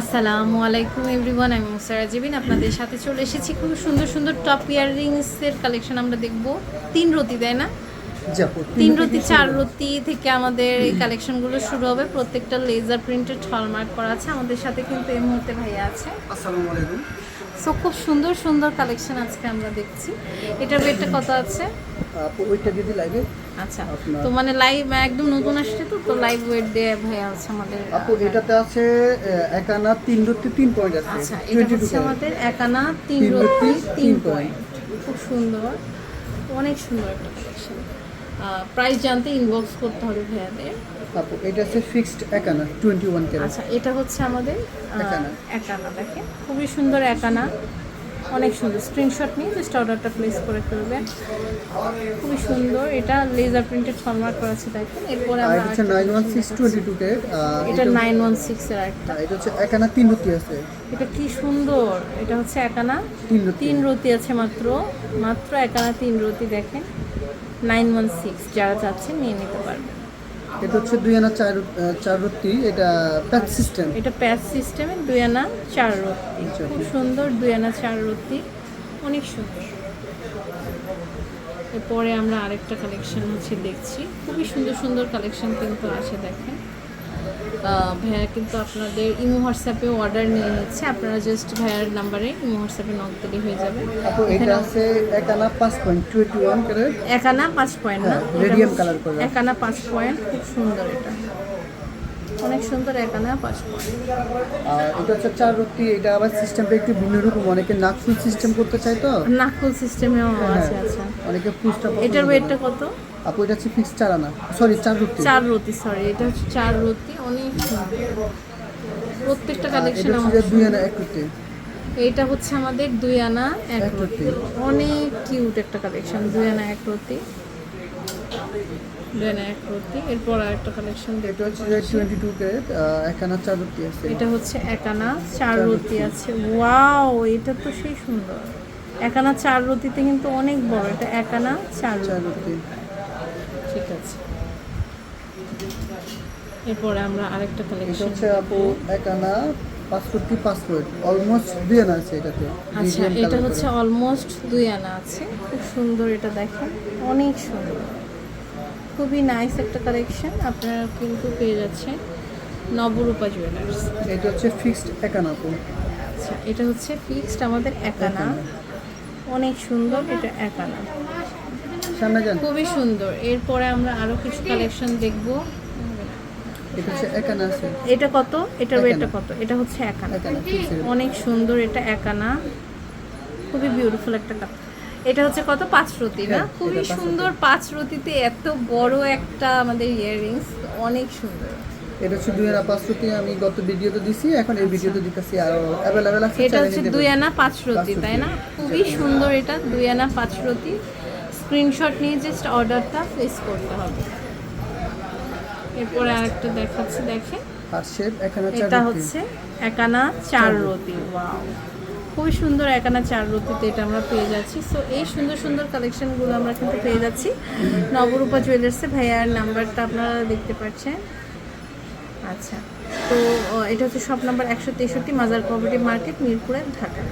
আসসালামু আলাইকুম এভরিওয়ান, আমি মুসারা জিবিন আপনাদের সাথে চলে এসেছি খুব সুন্দর সুন্দর টপ ইয়াররিংসের কালেকশন আমরা দেখব। তিন রতি দেয় না? তিন রতি চার রতি থেকে আমাদের এই কালেকশনগুলো শুরু হবে। প্রত্যেকটা লেজার প্রিন্টেড হলমার্ক করা আছে। আমাদের সাথে কিন্তু এই মুহূর্তে ভাইয়া আছে। আসসালামু আলাইকুম। সো খুব সুন্দর সুন্দর কালেকশন আজকে আমরা দেখছি। এটার রেটটা কত আছে? ওইটা যদি লাগে আচ্ছা। তো মানে লাইভ একদম নতুন আসছে তো? তো লাইভ ওয়েট দিয়ে ভাইয়া আছে আমাদের আপু এটাতে আছে আহ, এক আনা তিন রুটি তিন পয়েন্ট আছে। আচ্ছা এটা হচ্ছে আমাদের একানা তিন রত্তি রত্তি, তিন পয়েন্ট খুব সুন্দর। অনেক সুন্দর একটা কালেকশন প্রাইস জানতে ইনবক্স করতে হবে ভাইয়াদের। আপু এটা হচ্ছে ফিক্সড এক আনা টোয়েন্টি ওয়ান ক্যারেট আচ্ছা এটা হচ্ছে আমাদের একানা। একানা দেখেন। খুবই সুন্দর একানা। অনেক সুন্দর। স্ক্রিনশট নিয়ে জাস্ট অর্ডারটা প্লেস করে ফেলবেন। খুবই সুন্দর। এটা লেজার প্রিন্টেড হলমার্ক করা আছে দেখেন। এরপরে আমরা এটা হচ্ছে আরেকটা nine one six twenty two carat এটা নাইন ওয়ান সিক্সের একটা এটা হচ্ছে এক আনা তিন রুটি আছে। এটা কি সুন্দর। এটা হচ্ছে একানা তিন রুটি আছে মাত্র। মাত্র একানা তিন রুটি দেখেন। নাইন ওয়ান সিক্স যারা চাচ্ছেন নিয়ে নিতে পারবেন। এটা হচ্ছে দুই আনা চার রু- চার রুটি এটা প্যাচ সিস্টেম। এটা প্যাচ সিস্টেমে দুই আনা চার রতি আচ্ছা, খুব সুন্দর দুই আনা চার রত্তি অনেক সুন্দর। এরপরে আমরা আরেকটা কালেকশন হচ্ছে দেখছি। খুবই সুন্দর সুন্দর কালেকশন কিন্তু আছে দেখেন। ভাইয়া কিন্তু আপনাদের ইমো হোয়াটসঅ্যাপে অর্ডার নিয়ে নিচ্ছে। আপনারা জাস্ট ভাইয়ার নাম্বারে ইমো হোয়াটসঅ্যাপে নক দিলে হয়ে যাবে। এটা আছে এক আনা পাঁচ পয়েন্ট টোয়েন্টি ওয়ান ক্যারেট একানা পাঁচ পয়েন্ট না radium হচ্ছে colour একানা পাঁচ পয়েন্ট খুব সুন্দর এটা। অনেক সুন্দর একানা পাঁচ পয়েন্ট আর এটা হচ্ছে চার রুটি এটা আবার সিস্টেমটা একটু ভিন্ন রকম। অনেকে নাকফুল সিস্টেম করতে চায় তো। নাকুল সিস্টেমেও হ্যাঁ, আছে আচ্ছা। অনেকে ফুলটা এটার ওয়েটটা কত? আপু এটা হচ্ছে ফিক্স চার আনা। সরি চার রুটি। চার রতি সরি এটা হচ্ছে চার রতি অনেক প্রত্যেকটা কালেকশন এটা যে দুই আনা এক রুটি। এইটা হচ্ছে আমাদের দুই আনা এক এক রতি। অনেক কিউট একটা কালেকশন দুই আনা এক রতি দুই আনা এক রতি এরপর আরেকটা কালেকশন এটা হচ্ছে টোয়েন্টি টু এক আনা চার রুটি আছে। এটা হচ্ছে একানা চার রতি আছে। ওয়াও এটা তো সেই সুন্দর। একানা চার রতিতে কিন্তু অনেক বড়। এটা একানা চার রুটি। ঠিক আছে। এরপরে আমরা আরেকটা কালেকশন আপু এক আনা পাঁচ রুটি পাঁচ প্লেট অলমোস্ট দুই আনা আছে এটাতে আচ্ছা এটা হচ্ছে অলমোস্ট দুই আনা আছে খুব সুন্দর এটা দেখেন অনেক সুন্দর। খুবই নাইস একটা কালেকশন আপনারা কিন্তু পেয়ে যাচ্ছেন নবরূপা জুয়েলার্স এটা হচ্ছে ফিক্সড এক আনা আপু। আচ্ছা এটা হচ্ছে ফিক্সড আমাদের একানা অনেক সুন্দর এটা একানা খুবই সুন্দর। এরপরে আমরা আরও কিছু কালেকশন দেখব। এটা কত? এটা কত ওয়েটটা কত? এটা হচ্ছে একানা। অনেক সুন্দর এটা একানা। খুবই বিউটিফুল একটা কাপ। এটা হচ্ছে কত? পাঁচ রতি না? হ্যাঁ, খুবই সুন্দর পাঁচ রতিতে এত বড় একটা আমাদের ইয়াররিংস অনেক সুন্দর। এটা হচ্ছে দুই আনা পাঁচ রুটি আমি গত ভিডিওতে দিছি এখন এই ভিডিওতে দিতেছি আরও অ্যাভেলেবেল আছে এটা হচ্ছে দুই আনা পাঁচ রতি। তাই না? খুবই সুন্দর এটা দুই আনা পাঁচ রতি। স্ক্রিনশট নিয়ে জাস্ট অর্ডারটা প্লেস করতে হবে। এরপরে আরেকটা দেখাচ্ছি দেখে। এটা হচ্ছে একানা চার রতি ওয়াও খুবই সুন্দর একানা চার রতিতে এটা আমরা পেয়ে যাচ্ছি। সো এই সুন্দর সুন্দর কালেকশনগুলো আমরা কিন্তু পেয়ে যাচ্ছি। নবরূপা জুয়েলার্সে ভাইয়ার নাম্বারটা আপনারা দেখতে পাচ্ছেন। আচ্ছা তো এটা হচ্ছে শপ নাম্বার একশো তেষট্টি মাজার কোঅপারেটিভ মার্কেট মিরপুরে ঢাকা।